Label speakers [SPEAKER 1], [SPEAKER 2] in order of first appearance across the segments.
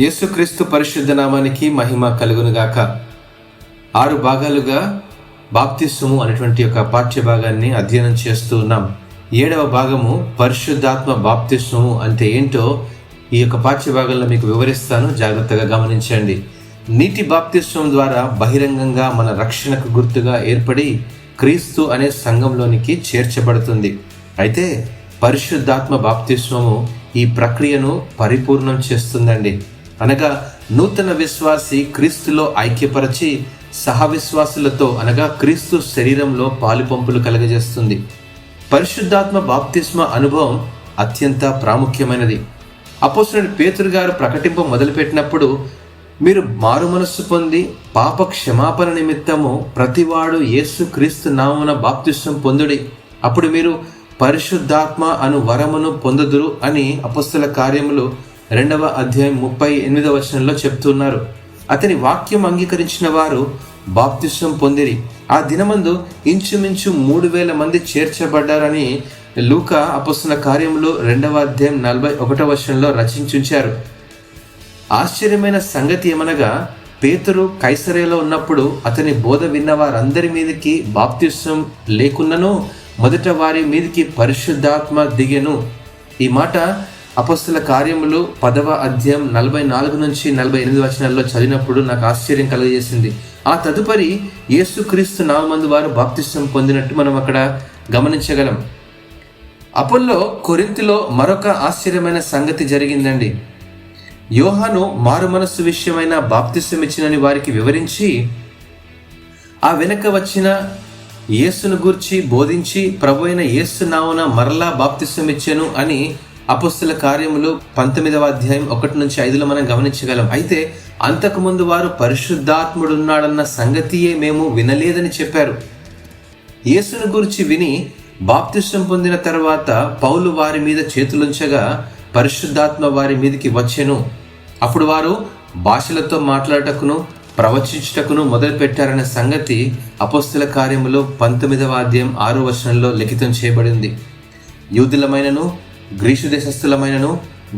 [SPEAKER 1] యేసుక్రీస్తు పరిశుద్ధ నామానికి మహిమ కలుగునుగాక. ఆరు భాగాలుగా బాప్తిస్సుము అనేటువంటి ఒక పాఠ్య భాగాన్ని అధ్యయనం చేస్తూ ఉన్నాం. ఏడవ భాగము పరిశుద్ధాత్మ బాప్తిస్సుము అంటే ఏంటో ఈ యొక్క పాఠ్యభాగంలో మీకు వివరిస్తాను. జాగ్రత్తగా గమనించండి. నీటి బాప్తిస్వం ద్వారా బహిరంగంగా మన రక్షణకు గుర్తుగా ఏర్పడి క్రీస్తు అనే సంఘంలోనికి చేర్చబడుతుంది. అయితే పరిశుద్ధాత్మ బాప్తిస్వము ఈ ప్రక్రియను పరిపూర్ణం చేస్తుందండి. అనగా నూతన విశ్వాసి క్రీస్తులో ఐక్యపరచి సహవిశ్వాసులతో అనగా క్రీస్తు శరీరంలో పాలుపంపులు కలగజేస్తుంది. పరిశుద్ధాత్మ బాప్తిస్మ అనుభవం అత్యంత ప్రాముఖ్యమైనది. అపోసరుడు పేతురు గారు ప్రకటింప మొదలుపెట్టినప్పుడు మీరు మారు మనస్సు పొంది పాప క్షమాపణ నిమిత్తము ప్రతివాడు యేసు క్రీస్తు నామన బాప్తిస్వం పొందుడి. అప్పుడు మీరు పరిశుద్ధాత్మ అను వరమును పొందుదురు అని అపస్తుల కార్యములు రెండవ అధ్యాయం ముప్పై ఎనిమిదవ వచనంలో చెప్తున్నారు. అతని వాక్యం అంగీకరించిన వారు బాప్తిష్టం పొందిరి. ఆ దినమందు ఇంచుమించు మూడు వేల మంది చేర్చబడ్డారని లూక అపస్తున్న కార్యంలో రెండవ అధ్యాయం నలభై ఒకటవ వచనంలో రచించుంచారు. ఆశ్చర్యమైన సంగతి ఏమనగా పేతురు కైసరేలో ఉన్నప్పుడు అతని బోధ విన్న వారందరి మీదకి బాప్తిష్టం లేకున్నను మొదట వారి మీదకి పరిశుద్ధాత్మ దిగెను. ఈ మాట అపస్తుల కార్యములు పదవ అధ్యాయం నలభై నాలుగు నుంచి నలభై ఎనిమిది వచనాల్లో చదివినప్పుడు నాకు ఆశ్చర్యం కలుగజేసింది. ఆ తదుపరి యేసుక్రీస్తు నామందు వారు బాప్తిష్టం పొందినట్టు మనం అక్కడ గమనించగలం. అపోల్లో కొరింతిలో మరొక ఆశ్చర్యమైన సంగతి జరిగిందండి. యోహాను మారు మనస్సు విషయమైన బాప్తిష్టం ఇచ్చినని వారికి వివరించి ఆ వెనక వచ్చిన యేసును గూర్చి బోధించి ప్రభు అయిన యేసు నావున మరలా బాప్తిష్టం ఇచ్చాను అని అపుస్తుల కార్యములు పంతొమ్మిదవ అధ్యాయం ఒకటి నుంచి ఐదులో మనం గమనించగలం. అయితే అంతకుముందు వారు పరిశుద్ధాత్ముడున్నాడన్న సంగతియే మేము వినలేదని చెప్పారు. యేసును గురించి విని బాప్తిష్టం పొందిన తర్వాత పౌలు వారి మీద చేతులుంచగా పరిశుద్ధాత్మ వారి మీదకి వచ్చెను. అప్పుడు వారు భాషలతో మాట్లాడటకును ప్రవచించుటకును మొదలుపెట్టారనే సంగతి అపోస్తుల కార్యములో పంతొమ్మిదవ అధ్యాయం ఆరో వచనంలో లిఖితం చేయబడింది. యూదులమైనను గ్రీసు దేశస్థులమైనను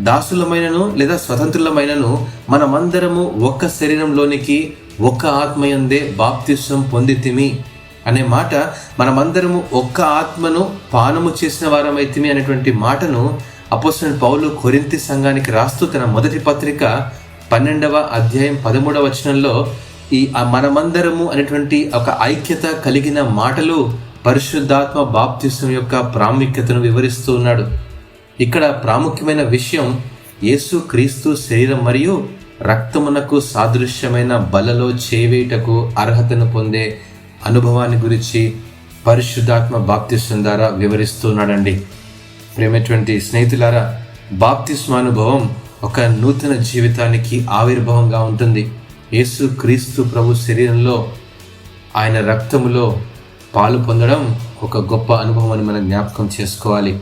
[SPEAKER 1] దాసులమైనను లేదా స్వతంత్రులమైనను మనమందరము ఒక్క శరీరంలోనికి ఒక్క ఆత్మయందే బాప్తిస్వం పొందితిమి అనే మాట మనమందరము ఒక్క ఆత్మను పానము చేసిన వారమైతిమి అనేటువంటి మాటను అపోసిన పౌలు కొరింతి సంఘానికి రాస్తూ తన మొదటి పత్రిక పన్నెండవ అధ్యాయం పదమూడవ వచనంలో ఈ మనమందరము అనేటువంటి ఒక ఐక్యత కలిగిన మాటలు పరిశుద్ధాత్మ బాప్తిస్వం యొక్క ప్రాముఖ్యతను వివరిస్తూ ఉన్నాడు. ఇక్కడ ప్రాముఖ్యమైన విషయం యేసు క్రీస్తు శరీరం మరియు రక్తమునకు సాదృశ్యమైన బలలో చేవేటకు అర్హతను పొందే అనుభవాన్ని గురించి పరిశుద్ధాత్మ బాప్తిస్వం ద్వారా వివరిస్తున్నాడండి. ప్రేమటువంటి స్నేహితులారా బాప్తిస్మానుభవం ఒక నూతన జీవితానికి ఆవిర్భావంగా ఉంటుంది. యేసు క్రీస్తు ప్రభు శరీరంలో ఆయన రక్తములో పాలు పొందడం ఒక గొప్ప అనుభవం అని మనం జ్ఞాపకం చేసుకోవాలి.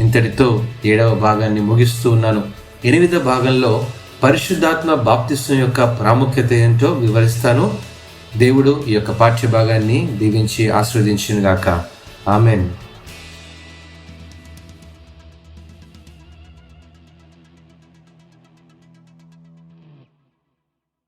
[SPEAKER 1] ఇంతటితో ఏడవ భాగాన్ని ముగిస్తూ ఉన్నాను. ఎనిమిదవ భాగంలో పరిశుద్ధాత్మ బాప్తిస్వం యొక్క ప్రాముఖ్యత ఏంటో వివరిస్తాను. దేవుడు ఈ యొక్క పాఠ్య భాగాన్ని దీవించి ఆస్వాదించినగాక ఆమెన్.